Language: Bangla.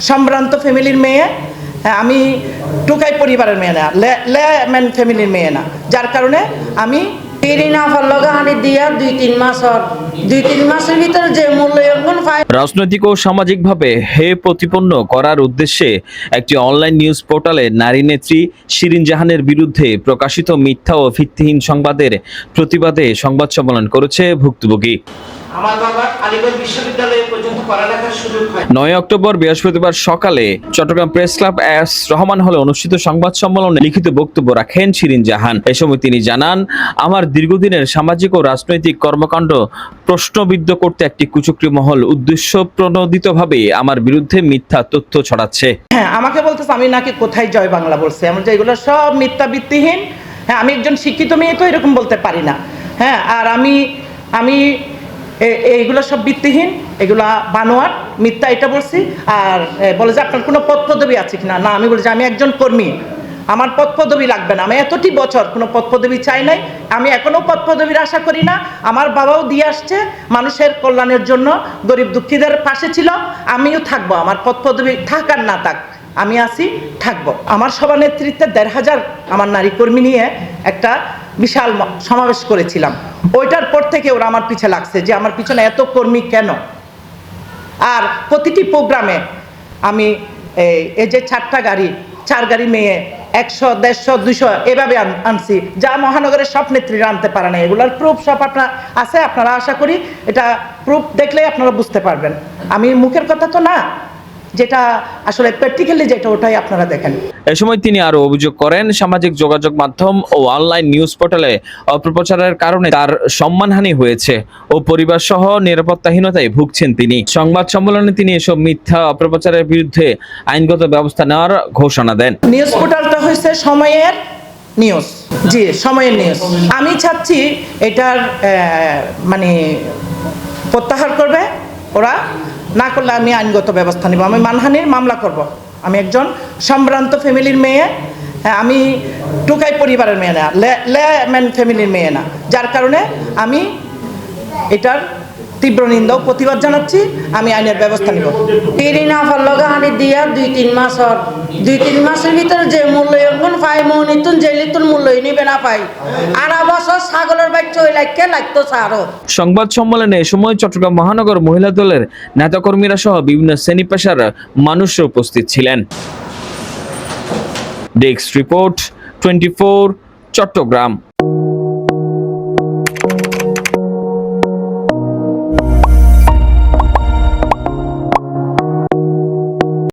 সম্ভ্রান্ত ফ্যামিলির মেয়ে হ্যাঁ, আমি টুকাই পরিবারের মেয়ে না লেম্যান ফ্যামিলির মেয়ে না। যার কারণে আমি রাজনৈতিক ও সামাজিকভাবে হে প্রতিপন্ন করার উদ্দেশ্যে একটি অনলাইন নিউজ পোর্টালে নারী নেত্রী শিরিন জাহানের বিরুদ্ধে প্রকাশিত মিথ্যা ও ভিত্তিহীন সংবাদের প্রতিবাদে সংবাদ সম্মেলন করেছে ভুক্তভোগী। আমার বাবা আলিগড় বিশ্ববিদ্যালয়ে পর্যন্ত পড়ালেখার সুযোগ হয় নয় অক্টোবর বৃহস্পতিবার সকালে Chattogram press club S Rahman হলে অনুষ্ঠিত সংবাদ সম্মেলনে লিখিত বক্তব্য রাখেন শিরিন জাহান। এ সময় তিনি জানান আমার দীর্ঘদিনের সামাজিক ও রাজনৈতিক কর্মকাণ্ড প্রশ্নবিদ্ধ করতে একটি কুচক্রী মহল উদ্দেশ্য প্রণোদিতভাবে আমার বিরুদ্ধে মিথ্যা তথ্য ছড়াচ্ছে। হ্যাঁ আমাকে বলতেছে আমি নাকি কোথায় জয় বাংলা বলছি? আমার যে এগুলো সব মিথ্যা ভিত্তিহীন। হ্যাঁ আমি একজন শিক্ষিত মেয়ে তো এরকম বলতে পারি না। হ্যাঁ আর আমি আমি এইগুলো সব ভিত্তিহীন, এগুলা বানোয়ার মিথ্যা এটা বলছি, আর বলে যে আপনার কোনো পদ আছে কিনা? না, আমি বলি যে আমি একজন কর্মী, আমার পদ লাগবে না। আমি এতটি বছর কোনো পদ চাই নাই, আমি এখনও পদ আশা করি না। আমার বাবাও দিয়ে আসছে, মানুষের কল্যাণের জন্য, গরিব দুঃখীদের পাশে ছিল, আমিও থাকব, আমার পদ থাক আর না থাক, আমি আছি, থাকব। আমার সভা নেতৃত্বে দেড় হাজার আমার নারী কর্মী নিয়ে একটা বিশাল সমাবেশ করেছিলাম। ওইটার পর থেকে ওরা আমার পিছে লাগছে যে আমার পিছনে এত কর্মী কেন? আর প্রতিটি প্রোগ্রামে আমি এই যে চারটা গাড়ি, চার গাড়ি মেয়ে, একশো, দেড়শো, দুইশো, এভাবে আনছি। যা মহানগরের সব নেত্রীরা আনতে পারে না এগুলোর প্রুফ সব আপনার আছে, আপনারা আশা করি এটা প্রুফ দেখলেই আপনারা বুঝতে পারবেন। আমি মুখের কথা তো না। যেটা আসলে প্র্যাকটিক্যালি যেটা ওটাই আপনারা দেখেন। এ সময় তিনি আরও অভিযোগ করেন সামাজিক যোগাযোগ মাধ্যম ও অনলাইন নিউজ পোর্টালে অপপ্রচারের কারণে তার সম্মানহানি হয়েছে ও পরিবার সহ নিরাপত্তাহীনতায় ভুগছেন তিনি। সংবাদ সম্মেলনে তিনি এসব মিথ্যা অপপ্রচারের বিরুদ্ধে আইনগত ব্যবস্থা নেওয়ার ঘোষণা দেন। নিউজ পোর্টালটা হয়েছে সময়ের নিউজ। জি সময়ের নিউজ। আমি চাচ্ছি এটার মানে প্রত্যাহার করবে ওরা। না করলে আমি আইনগত ব্যবস্থা নিব। আমি মানহানির মামলা করব। আমি একজন সম্ভ্রান্ত ফ্যামিলির মেয়ে হ্যাঁ, আমি টুকাই পরিবারের মেয়ে না লে- ম্যান ফ্যামিলির মেয়ে না। যার কারণে আমি এটার তীব্র নিন্দা ও প্রতিবাদ জানাচ্ছি। আমি আইনের ব্যবস্থা নিব। ইরিনা ফল্লগা হানি দিয়া দুই তিন মাসর দুই তিন মাসের ভিতরে যে মূল্যায়ন পাই মনিতুন জেলিতুন মূল্যায়ন নিবে না পাই আর বছর ছাগলের বাচ্চা ওই লাগকে লাগতো সারো সংবাদ সম্মেলনে এ সময় চট্টগ্রাম মহানগর মহিলা দলের নেতাকর্মীরা সহ বিভিন্ন শ্রেণি পেশার মানুষ উপস্থিত ছিলেন। Desk report twenty Chattogram.